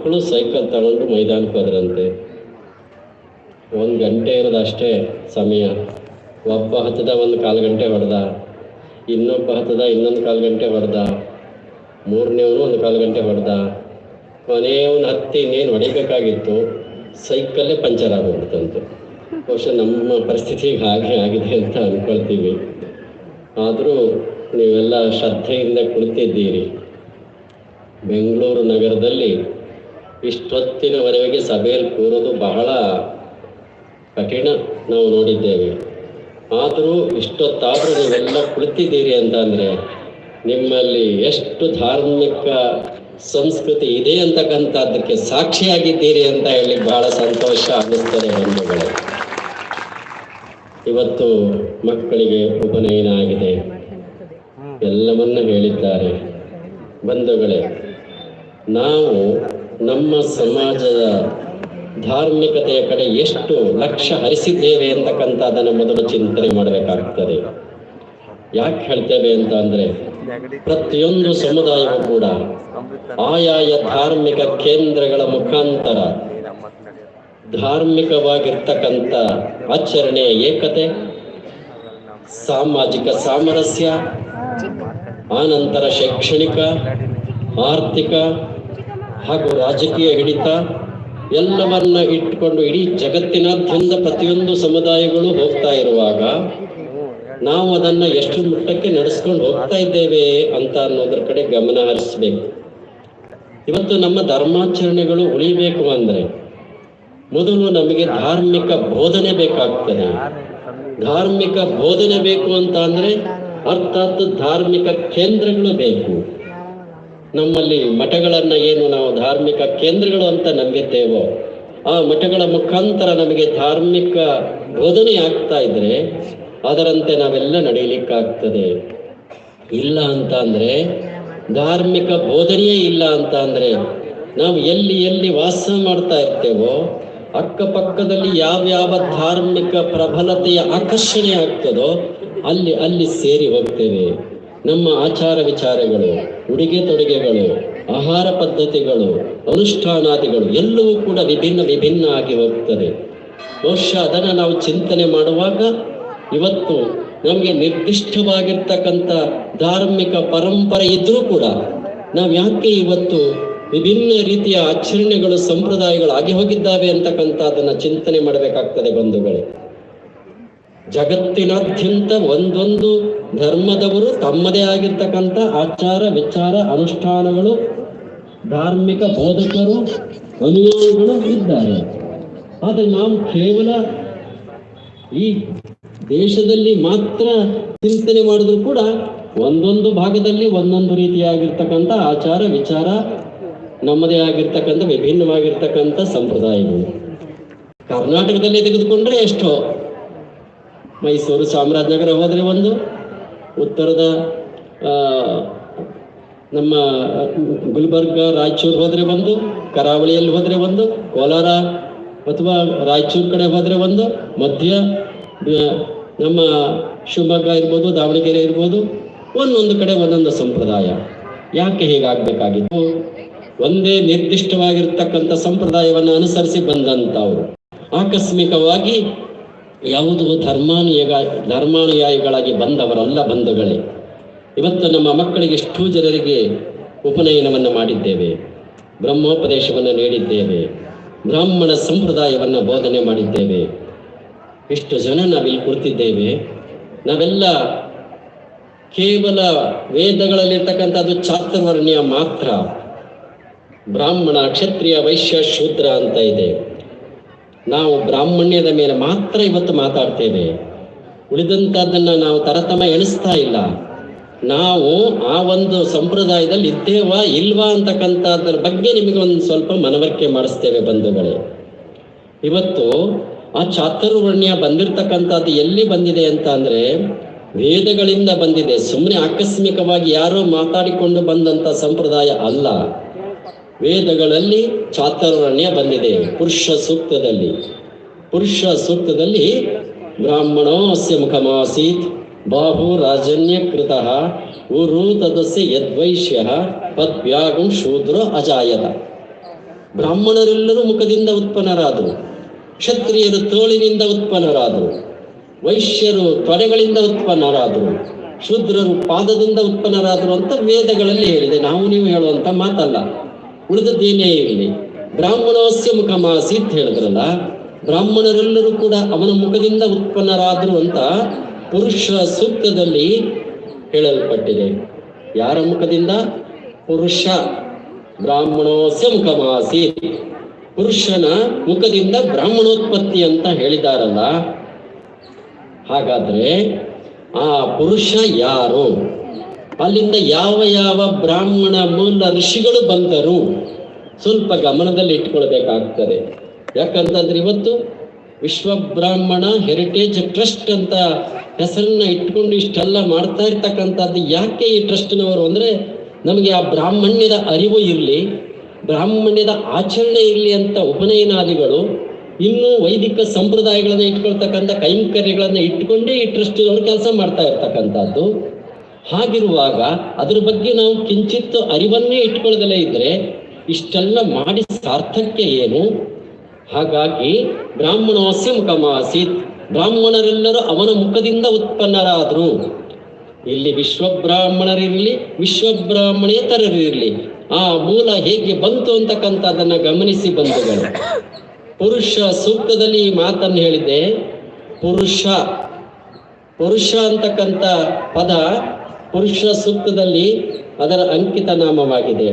ಮಕ್ಕಳು ಸೈಕಲ್ ತಗೊಂಡು ಮೈದಾನಕ್ಕೆ ಹೋದ್ರಂತೆ. ಒಂದು ಗಂಟೆ ಇರೋದು ಅಷ್ಟೇ ಸಮಯ. ಒಬ್ಬ ಹತ್ತದ ಒಂದು ಕಾಲು ಗಂಟೆ ಹೊಡೆದ. ಇನ್ನೊಬ್ಬ ಹತ್ತದ ಇನ್ನೊಂದು ಕಾಲು ಗಂಟೆ ಹೊಡೆದ. ಮೂರನೇವನು ಒಂದು ಕಾಲು ಗಂಟೆ ಹೊಡೆದ. ಕೊನೆಯವನು ಹತ್ತಿ ಇನ್ನೇನು ಹೊಡಿಬೇಕಾಗಿತ್ತು, ಸೈಕಲ್ಲೇ ಪಂಚರ್ ಆಗೋಗ್ಬಿಡ್ತಂತೆ ಬಹುಶಃ ನಮ್ಮ ಪರಿಸ್ಥಿತಿ ಹಾಗೆ ಆಗಿದೆ ಅಂತ ಅಂದ್ಕೊಳ್ತೀವಿ ಆದರೂ ನೀವೆಲ್ಲ ಶ್ರದ್ಧೆಯಿಂದ ಕುಳಿತಿದ್ದೀರಿ. ಬೆಂಗಳೂರು ನಗರದಲ್ಲಿ ಇಷ್ಟೊತ್ತಿನವರೆಗೆ ಸಭೆಯಲ್ಲಿ ಕೂರೋದು ಬಹಳ ಕಠಿಣ ನಾವು ನೋಡಿದ್ದೇವೆ. ಆದರೂ ಇಷ್ಟೊತ್ತಾದರೂ ನೀವೆಲ್ಲ ಕುಳಿತಿದ್ದೀರಿ ಅಂತ ಅಂದರೆ ನಿಮ್ಮಲ್ಲಿ ಎಷ್ಟು ಧಾರ್ಮಿಕ ಸಂಸ್ಕೃತಿ ಇದೆ ಅಂತಕ್ಕಂಥದ್ದಕ್ಕೆ ಸಾಕ್ಷಿಯಾಗಿದ್ದೀರಿ ಅಂತ ಹೇಳಿ ಬಹಳ ಸಂತೋಷ ಅನ್ನಿಸ್ತದೆ ಬಂಧುಗಳೇ. ಇವತ್ತು ಮಕ್ಕಳಿಗೆ ಉಪನಯನ ಆಗಿದೆ ಎಲ್ಲವನ್ನ ಹೇಳಿದ್ದಾರೆ. ಬಂಧುಗಳೇ, ನಾವು ನಮ್ಮ ಸಮಾಜದ ಧಾರ್ಮಿಕತೆಯ ಕಡೆ ಎಷ್ಟು ಲಕ್ಷ್ಯ ಹರಿಸಿದ್ದೇವೆ ಅಂತಕ್ಕಂಥದ್ದನ್ನು ಮೊದಲು ಚಿಂತನೆ ಮಾಡಬೇಕಾಗ್ತದೆ. ಯಾಕೆ ಹೇಳ್ತೇವೆ ಅಂತ ಅಂದ್ರೆ, ಪ್ರತಿಯೊಂದು ಸಮುದಾಯವೂ ಕೂಡ ಆಯಾಯ ಧಾರ್ಮಿಕ ಕೇಂದ್ರಗಳ ಮುಖಾಂತರ ಧಾರ್ಮಿಕವಾಗಿರ್ತಕ್ಕಂಥ ಆಚರಣೆಯ ಏಕತೆ, ಸಾಮಾಜಿಕ ಸಾಮರಸ್ಯ, ಆನಂತರ ಶೈಕ್ಷಣಿಕ, ಆರ್ಥಿಕ ಹಾಗೂ ರಾಜಕೀಯ ಹಿಡಿತ ಎಲ್ಲವನ್ನ ಇಟ್ಕೊಂಡು ಇಡೀ ಜಗತ್ತಿನಾದ್ಯಂತ ಪ್ರತಿಯೊಂದು ಸಮುದಾಯಗಳು ಹೋಗ್ತಾ ಇರುವಾಗ ನಾವು ಅದನ್ನ ಎಷ್ಟು ಮಟ್ಟಕ್ಕೆ ನಡೆಸ್ಕೊಂಡು ಹೋಗ್ತಾ ಇದ್ದೇವೆ ಅಂತ ಅನ್ನೋದ್ರ ಕಡೆ ಗಮನ ಹರಿಸ್ಬೇಕು. ಇವತ್ತು ನಮ್ಮ ಧರ್ಮಾಚರಣೆಗಳು ಉಳಿಬೇಕು ಅಂದ್ರೆ ಮೊದಲು ನಮಗೆ ಧಾರ್ಮಿಕ ಬೋಧನೆ ಬೇಕಾಗ್ತದೆ. ಧಾರ್ಮಿಕ ಬೋಧನೆ ಬೇಕು ಅಂತ ಅಂದ್ರೆ ಅರ್ಥಾತ್ ಧಾರ್ಮಿಕ ಕೇಂದ್ರಗಳು ಬೇಕು. ನಮ್ಮಲ್ಲಿ ಮಠಗಳನ್ನ ಏನು ನಾವು ಧಾರ್ಮಿಕ ಕೇಂದ್ರಗಳು ಅಂತ ನಂಬಿದ್ದೇವೋ, ಆ ಮಠಗಳ ಮುಖಾಂತರ ನಮಗೆ ಧಾರ್ಮಿಕ ಬೋಧನೆ ಆಗ್ತಾ ಇದ್ರೆ ಅದರಂತೆ ನಾವೆಲ್ಲ ನಡೀಲಿಕ್ಕಾಗ್ತದೆ ಇಲ್ಲ ಅಂತ ಅಂದ್ರೆ, ಧಾರ್ಮಿಕ ಬೋಧನೆಯೇ ಇಲ್ಲ ಅಂತ ಅಂದ್ರೆ ನಾವು ಎಲ್ಲಿ ಎಲ್ಲಿ ವಾಸ ಮಾಡ್ತಾ ಇರ್ತೇವೋ, ಅಕ್ಕಪಕ್ಕದಲ್ಲಿ ಯಾವ್ಯಾವ ಧಾರ್ಮಿಕ ಪ್ರಬಲತೆಯ ಆಕರ್ಷಣೆ ಆಗ್ತದೋ ಅಲ್ಲಿ ಅಲ್ಲಿ ಸೇರಿ ಹೋಗ್ತೇವೆ. ನಮ್ಮ ಆಚಾರ ವಿಚಾರಗಳು ಉಡುಗೆ ತೊಡುಗೆಗಳು, ಆಹಾರ ಪದ್ಧತಿಗಳು, ಅನುಷ್ಠಾನಾದಿಗಳು ಎಲ್ಲವೂ ಕೂಡ ವಿಭಿನ್ನ ವಿಭಿನ್ನ ಆಗಿ ಹೋಗ್ತದೆ. ಬಹುಶಃ ಅದನ್ನು ನಾವು ಚಿಂತನೆ ಮಾಡುವಾಗ ಇವತ್ತು ನಮಗೆ ನಿರ್ದಿಷ್ಟವಾಗಿರ್ತಕ್ಕಂಥ ಧಾರ್ಮಿಕ ಪರಂಪರೆ ಇದ್ರೂ ಕೂಡ ನಾವು ಯಾಕೆ ಇವತ್ತು ವಿಭಿನ್ನ ರೀತಿಯ ಆಚರಣೆಗಳು, ಸಂಪ್ರದಾಯಗಳು ಆಗಿ ಹೋಗಿದ್ದಾವೆ ಅಂತಕ್ಕಂಥ ಅದನ್ನ ಚಿಂತನೆ ಮಾಡಬೇಕಾಗ್ತದೆ ಬಂಧುಗಳೇ. ಜಗತ್ತಿನಾದ್ಯಂತ ಒಂದೊಂದು ಧರ್ಮದವರು ತಮ್ಮದೇ ಆಗಿರ್ತಕ್ಕಂಥ ಆಚಾರ, ವಿಚಾರ, ಅನುಷ್ಠಾನಗಳು, ಧಾರ್ಮಿಕ ಬೋಧಕರು, ಅನುಯಾಯಿಗಳು ಇದ್ದಾರೆ. ಆದರೆ ನಾವು ಕೇವಲ ಈ ದೇಶದಲ್ಲಿ ಮಾತ್ರ ಚಿಂತನೆ ಮಾಡಿದ್ರು ಕೂಡ ಒಂದೊಂದು ಭಾಗದಲ್ಲಿ ಒಂದೊಂದು ರೀತಿಯಾಗಿರ್ತಕ್ಕಂಥ ಆಚಾರ, ವಿಚಾರ, ನಮ್ಮದೇ ಆಗಿರ್ತಕ್ಕಂಥ ವಿಭಿನ್ನವಾಗಿರ್ತಕ್ಕಂಥ ಸಂಪ್ರದಾಯಗಳು. ಕರ್ನಾಟಕದಲ್ಲಿ ತೆಗೆದುಕೊಂಡ್ರೆ ಎಷ್ಟೋ ಮೈಸೂರು ಚಾಮರಾಜನಗರ ಹೋದರೆ ಒಂದು, ಉತ್ತರದ ನಮ್ಮ, ಗುಲ್ಬರ್ಗ, ರಾಯಚೂರು ಹೋದರೆ ಒಂದು, ಕರಾವಳಿಯಲ್ಲಿ ಹೋದರೆ ಒಂದು, ಕೋಲಾರ ಅಥವಾ ರಾಯಚೂರು ಕಡೆ ಹೋದರೆ ಒಂದು, ಮಧ್ಯ ನಮ್ಮ ಶಿವಮೊಗ್ಗ ಇರ್ಬೋದು, ದಾವಣಗೆರೆ ಇರ್ಬೋದು, ಒಂದೊಂದು ಕಡೆ ಒಂದೊಂದು ಸಂಪ್ರದಾಯ. ಯಾಕೆ ಹೀಗಾಗಬೇಕಾಗಿತ್ತು? ಒಂದೇ ನಿರ್ದಿಷ್ಟವಾಗಿರ್ತಕ್ಕಂಥ ಸಂಪ್ರದಾಯವನ್ನು ಅನುಸರಿಸಿ ಬಂದಂಥವ್ರು. ಆಕಸ್ಮಿಕವಾಗಿ ಯಾವುದು ಧರ್ಮಾನುಯಗ, ಧರ್ಮಾನುಯಾಯಿಗಳಾಗಿ ಬಂದವರಲ್ಲ ಬಂಧುಗಳೇ. ಇವತ್ತು ನಮ್ಮ ಮಕ್ಕಳಿಗೆ ಎಷ್ಟೋ ಜನರಿಗೆ ಉಪನಯನವನ್ನು ಮಾಡಿದ್ದೇವೆ, ಬ್ರಹ್ಮೋಪದೇಶವನ್ನು ನೀಡಿದ್ದೇವೆ, ಬ್ರಾಹ್ಮಣ ಸಂಪ್ರದಾಯವನ್ನು ಬೋಧನೆ ಮಾಡಿದ್ದೇವೆ. ಇಷ್ಟು ಜನ ನಾವಿಲ್ಲಿ ಕುಳಿತಿದ್ದೇವೆ, ನಾವೆಲ್ಲ ಕೇವಲ ವೇದಗಳಲ್ಲಿರ್ತಕ್ಕಂಥದ್ದು ಚಾತುರ್ವರ್ಣ್ಯ ಮಾತ್ರ. ಬ್ರಾಹ್ಮಣ ಕ್ಷತ್ರಿಯ ವೈಶ್ಯ ಶೂದ್ರ ಅಂತ ಇದೆ. ನಾವು ಬ್ರಾಹ್ಮಣ್ಯದ ಮೇಲೆ ಮಾತ್ರ ಇವತ್ತು ಮಾತಾಡ್ತೇವೆ. ಉಳಿದಂಥದ್ದನ್ನು ನಾವು ತರತಮ ಎಣಿಸ್ತಾ ಇಲ್ಲ. ನಾವು ಆ ಒಂದು ಸಂಪ್ರದಾಯದಲ್ಲಿ ಇದ್ದೇವಾ ಇಲ್ವಾ ಅಂತಕ್ಕಂಥದ್ರ ಬಗ್ಗೆ ನಿಮಗೆ ಒಂದು ಸ್ವಲ್ಪ ಮನವರಿಕೆ ಮಾಡಿಸ್ತೇವೆ ಬಂಧುಗಳೇ. ಇವತ್ತು ಆ ಚಾತುರ್ವರ್ಣ್ಯ ಬಂದಿರತಕ್ಕಂಥದ್ದು ಎಲ್ಲಿ ಬಂದಿದೆ ಅಂತ ಅಂದ್ರೆ ವೇದಗಳಿಂದ ಬಂದಿದೆ. ಸುಮ್ಮನೆ ಆಕಸ್ಮಿಕವಾಗಿ ಯಾರೋ ಮಾತಾಡಿಕೊಂಡು ಬಂದಂತ ಸಂಪ್ರದಾಯ ಅಲ್ಲ. ವೇದಗಳಲ್ಲಿ ಚಾತುರ್ವರ್ಣ್ಯ ಬಂದಿದೆ. ಪುರುಷ ಸೂಕ್ತದಲ್ಲಿ. ಪುರುಷ ಸೂಕ್ತದಲ್ಲಿ ಬ್ರಾಹ್ಮಣೋ ಅಸ್ಯ ಮುಖಮಾಸೀತ್. ಬಾಹು ರಾಜನ್ಯ ಕೃತ. ಉರು ತದಸ್ಯ ಯದ್ವೈಶ್ಯ ಪದ್ವ್ಯಾಗಂ ಶೂದ್ರ ಅಜಾಯದ ಬ್ರಾಹ್ಮಣರೆಲ್ಲರೂ ಮುಖದಿಂದ ಉತ್ಪನ್ನರಾದರು. ಕ್ಷತ್ರಿಯರು ತೋಳಿನಿಂದ ಉತ್ಪನ್ನರಾದರು. ವೈಶ್ಯರು ತೊಡೆಗಳಿಂದ ಉತ್ಪನ್ನರಾದರು. ಶೂದ್ರರು ಪಾದದಿಂದ ಉತ್ಪನ್ನರಾದರು ಅಂತ ವೇದಗಳಲ್ಲಿ ಹೇಳಿದೆ. ನಾವು ನೀವು ಹೇಳುವಂತ ಮಾತಲ್ಲ. ಉಳಿದದ್ದೇನೇ ಇರಲಿ ಬ್ರಾಹ್ಮಣೋಸ್ಯ ಮುಖಮಾಸಿ ಅಂತ ಹೇಳಿದ್ರಲ್ಲ, ಬ್ರಾಹ್ಮಣರೆಲ್ಲರೂ ಕೂಡ ಅವನ ಮುಖದಿಂದ ಉತ್ಪನ್ನರಾದರು ಅಂತ ಪುರುಷ ಸೂಕ್ತದಲ್ಲಿ ಹೇಳಲ್ಪಟ್ಟಿದೆ. ಯಾರ ಮುಖದಿಂದ? ಪುರುಷ. ಬ್ರಾಹ್ಮಣೋಸ್ಯ ಮುಖಮಾಸಿ ಪುರುಷನ ಮುಖದಿಂದ ಬ್ರಾಹ್ಮಣೋತ್ಪತ್ತಿ ಅಂತ ಹೇಳಿದಾರಲ್ಲ. ಹಾಗಾದ್ರೆ ಆ ಪುರುಷ ಯಾರು? ಅಲ್ಲಿಂದ ಯಾವ ಯಾವ ಬ್ರಾಹ್ಮಣ ಮೂಲ ಋಷಿಗಳು ಬಂದರು ಸ್ವಲ್ಪ ಗಮನದಲ್ಲಿ ಇಟ್ಕೊಳ್ಬೇಕಾಗ್ತದೆ. ಯಾಕಂತಂದ್ರೆ ಇವತ್ತು ವಿಶ್ವ ಬ್ರಾಹ್ಮಣ ಹೆರಿಟೇಜ್ ಟ್ರಸ್ಟ್ ಅಂತ ಹೆಸರನ್ನ ಇಟ್ಕೊಂಡು ಇಷ್ಟೆಲ್ಲ ಮಾಡ್ತಾ ಇರ್ತಕ್ಕಂಥದ್ದು ಯಾಕೆ ಈ ಟ್ರಸ್ಟ್ನವರು ಅಂದ್ರೆ ನಮಗೆ ಆ ಬ್ರಾಹ್ಮಣ್ಯದ ಅರಿವು ಇರಲಿ, ಬ್ರಾಹ್ಮಣ್ಯದ ಆಚರಣೆ ಇರಲಿ ಅಂತ ಉಪನಯನಾದಿಗಳು ಇನ್ನೂ ವೈದಿಕ ಸಂಪ್ರದಾಯಗಳನ್ನ ಇಟ್ಕೊಳ್ತಕ್ಕಂಥ ಕೈಂಕರ್ಯಗಳನ್ನ ಇಟ್ಕೊಂಡೇ ಈ ಟ್ರಸ್ಟ್ ಕೆಲಸ ಮಾಡ್ತಾ ಇರ್ತಕ್ಕಂಥದ್ದು. ಹಾಗಿರುವಾಗ ಅದ್ರ ಬಗ್ಗೆ ನಾವು ಕಿಂಚಿತ್ತು ಅರಿವನ್ನೇ ಇಟ್ಕೊಳ್ಳದಲೇ ಇದ್ರೆ ಇಷ್ಟೆಲ್ಲ ಮಾಡಿ ಸಾರ್ಥಕ್ಯ ಏನು? ಹಾಗಾಗಿ ಬ್ರಾಹ್ಮಣೋಸ್ಯ ಮುಖಮಾಸೀತ್. ಬ್ರಾಹ್ಮಣರೆಲ್ಲರೂ ಅವನ ಮುಖದಿಂದ ಉತ್ಪನ್ನರಾದರು. ಇಲ್ಲಿ ವಿಶ್ವಬ್ರಾಹ್ಮಣರಿರಲಿ ವಿಶ್ವಬ್ರಾಹ್ಮಣೇತರರಿರಲಿ ಆ ಮೂಲ ಹೇಗೆ ಬಂತು ಅಂತಕ್ಕಂಥದ್ದನ್ನ ಗಮನಿಸಿ ಬಂಧುಗಳು. ಪುರುಷ ಸೂಕ್ತದಲ್ಲಿ ಈ ಮಾತನ್ನು ಹೇಳಿದೆ ಪುರುಷ. ಪುರುಷ ಅಂತಕ್ಕಂಥ ಪದ ಪುರುಷ ಸೂಕ್ತದಲ್ಲಿ ಅದರ ಅಂಕಿತ ನಾಮವಾಗಿದೆ.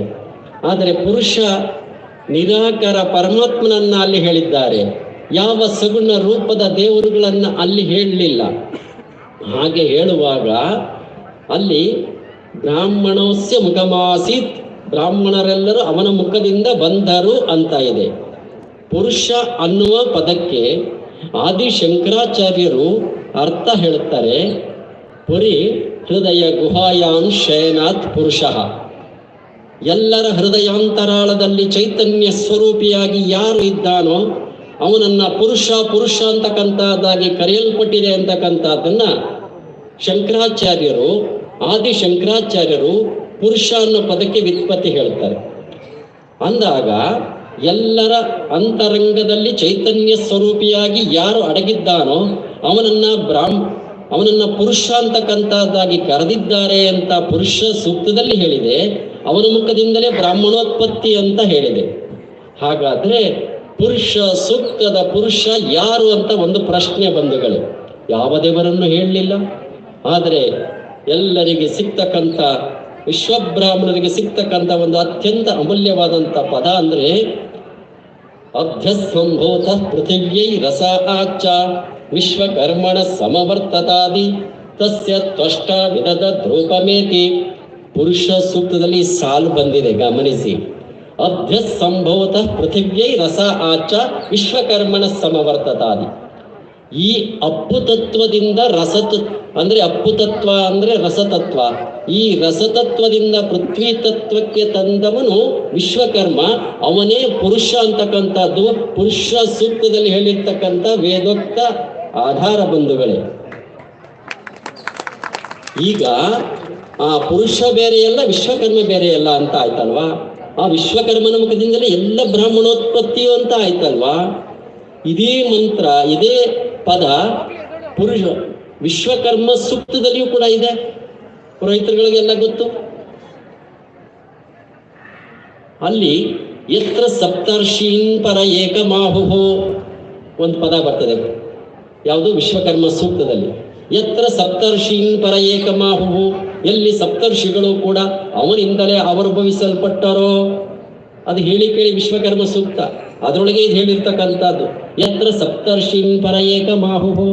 ಆದರೆ ಪುರುಷ ನಿರಾಕಾರ ಪರಮಾತ್ಮನನ್ನ ಅಲ್ಲಿ ಹೇಳಿದ್ದಾರೆ. ಯಾವ ಸಗುಣ ರೂಪದ ದೇವರುಗಳನ್ನ ಅಲ್ಲಿ ಹೇಳಲಿಲ್ಲ. ಹಾಗೆ ಹೇಳುವಾಗ ಅಲ್ಲಿ ಬ್ರಾಹ್ಮಣೋಸ್ಯ ಮುಖಮಾಸೀತ್, ಬ್ರಾಹ್ಮಣರೆಲ್ಲರೂ ಅವನ ಮುಖದಿಂದ ಬಂದರು ಅಂತ ಇದೆ. ಪುರುಷ ಅನ್ನುವ ಪದಕ್ಕೆ ಆದಿ ಶಂಕರಾಚಾರ್ಯರು ಅರ್ಥ ಹೇಳುತ್ತಾರೆ, ಪುರಿ ಹೃದಯ ಗುಹಾಯಾನ್ ಶಯನಾಥ್ ಪುರುಷ. ಎಲ್ಲರ ಹೃದಯಾಂತರಾಳದಲ್ಲಿ ಚೈತನ್ಯ ಸ್ವರೂಪಿಯಾಗಿ ಯಾರು ಇದ್ದಾನೋ ಅವನನ್ನ ಪುರುಷ ಪುರುಷ ಅಂತಕ್ಕಂಥದ್ದಾಗಿ ಕರೆಯಲ್ಪಟ್ಟಿದೆ ಅಂತಕ್ಕಂಥದ್ದನ್ನ ಶಂಕರಾಚಾರ್ಯರು ಆದಿ ಶಂಕರಾಚಾರ್ಯರು ಪುರುಷ ಅನ್ನೋ ಪದಕ್ಕೆ ವ್ಯುತ್ಪತ್ತಿ ಹೇಳ್ತಾರೆ. ಅಂದಾಗ ಎಲ್ಲರ ಅಂತರಂಗದಲ್ಲಿ ಚೈತನ್ಯ ಸ್ವರೂಪಿಯಾಗಿ ಯಾರು ಅಡಗಿದ್ದಾನೋ ಅವನನ್ನ ಬ್ರಾಹ್ಮ ಅವನನ್ನ ಪುರುಷ ಅಂತಕ್ಕಂಥದ್ದಾಗಿ ಕರೆದಿದ್ದಾರೆ ಅಂತ ಪುರುಷ ಸೂಕ್ತದಲ್ಲಿ ಹೇಳಿದೆ, ಅವನ ಮುಖದಿಂದಲೇ ಬ್ರಾಹ್ಮಣೋತ್ಪತ್ತಿ ಅಂತ ಹೇಳಿದೆ. ಹಾಗಾದ್ರೆ ಪುರುಷ ಸೂಕ್ತದ ಪುರುಷ ಯಾರು ಅಂತ ಒಂದು ಪ್ರಶ್ನೆ ಬಂಧುಗಳು. ಯಾವ ದೇವರನ್ನು ಹೇಳಲಿಲ್ಲ? ಆದರೆ ಎಲ್ಲರಿಗೆ ಸಿಗ್ತಕ್ಕಂಥ, ವಿಶ್ವಬ್ರಾಹ್ಮಣರಿಗೆ ಸಿಗ್ತಕ್ಕಂಥ ಒಂದು ಅತ್ಯಂತ ಅಮೂಲ್ಯವಾದಂಥ ಪದ ಅಂದ್ರೆ ಅಭ್ಯಸ್ವಂಭೂತ ಪೃಥಿವ್ಯೈ ರಸ ಆಚ ವಿಶ್ವಕರ್ಮಣ ಸಮವರ್ತತಾದಿ ತಸ್ಯ ತ್ವಷ್ಟ ವಿಧದ ಧ್ರೂಪಮೇತಿ ಪುರುಷ ಸೂಕ್ತದಲ್ಲಿ ಸಾಲು ಬಂದಿದೆ, ಗಮನಿಸಿ. ಅಭ್ಯಸ್ಸಂಭವತ ಪೃಥಿವ್ಯೈ ರಸ ಆಚ ವಿಶ್ವಕರ್ಮಣ ಸಮವರ್ತತಾದಿ ಈ ಅಪ್ಪುತತ್ವದಿಂದ ರಸತ್, ಅಂದ್ರೆ ಅಪ್ಪುತತ್ವ ಅಂದ್ರೆ ರಸತತ್ವ. ಈ ರಸತತ್ವದಿಂದ ಪೃಥ್ವಿ ತತ್ವಕ್ಕೆ ತಂದವನು ವಿಶ್ವಕರ್ಮ, ಅವನೇ ಪುರುಷ ಅಂತಕ್ಕಂಥದ್ದು. ಪುರುಷ ಸೂಕ್ತದಲ್ಲಿ ಹೇಳಿರ್ತಕ್ಕಂಥ ವೇದೋಕ್ತ ಆಧಾರ ಬಂಧುಗಳೇ. ಈಗ ಆ ಪುರುಷ ಬೇರೆಯಲ್ಲ ವಿಶ್ವಕರ್ಮ ಬೇರೆಯಲ್ಲ ಅಂತ ಆಯ್ತಲ್ವಾ? ಆ ವಿಶ್ವಕರ್ಮನ ಮುಖದಿಂದಲೇ ಎಲ್ಲ ಬ್ರಾಹ್ಮಣೋತ್ಪತ್ತಿಯು ಅಂತ ಆಯ್ತಲ್ವಾ? ಇದೇ ಮಂತ್ರ, ಇದೇ ಪದ ಪುರುಷ, ವಿಶ್ವಕರ್ಮ ಸೂಕ್ತದಲ್ಲಿಯೂ ಕೂಡ ಇದೆ. ಪುರೋಹಿತರುಗಳಿಗೆಲ್ಲ ಗೊತ್ತು? ಅಲ್ಲಿ ಎತ್ರ ಸಪ್ತರ್ಷೀನ್ ಪರ ಏಕಮಾಹುಹು ಒಂದು ಪದ ಬರ್ತದೆ. ಯಾವುದು ವಿಶ್ವಕರ್ಮ ಸೂಕ್ತದಲ್ಲಿ. ಎತ್ರ ಸಪ್ತರ್ಷೀನ್ ಪರ ಏಕಮಾಹುವು ಎಲ್ಲಿ ಸಪ್ತರ್ಷಿಗಳು ಕೂಡ ಅವನಿಂದಲೇ ಅವರ್ಭವಿಸಲ್ಪಟ್ಟರೋ? ಅದು ಹೇಳಿ ಕೇಳಿ ವಿಶ್ವಕರ್ಮ ಸೂಕ್ತ. ಅದರೊಳಗೆ ಇದು ಹೇಳಿರ್ತಕ್ಕಂಥದ್ದು. ಎತ್ರ ಸಪ್ತರ್ಷಿನ್ ಪರ ಏಕಮಾಹುಹು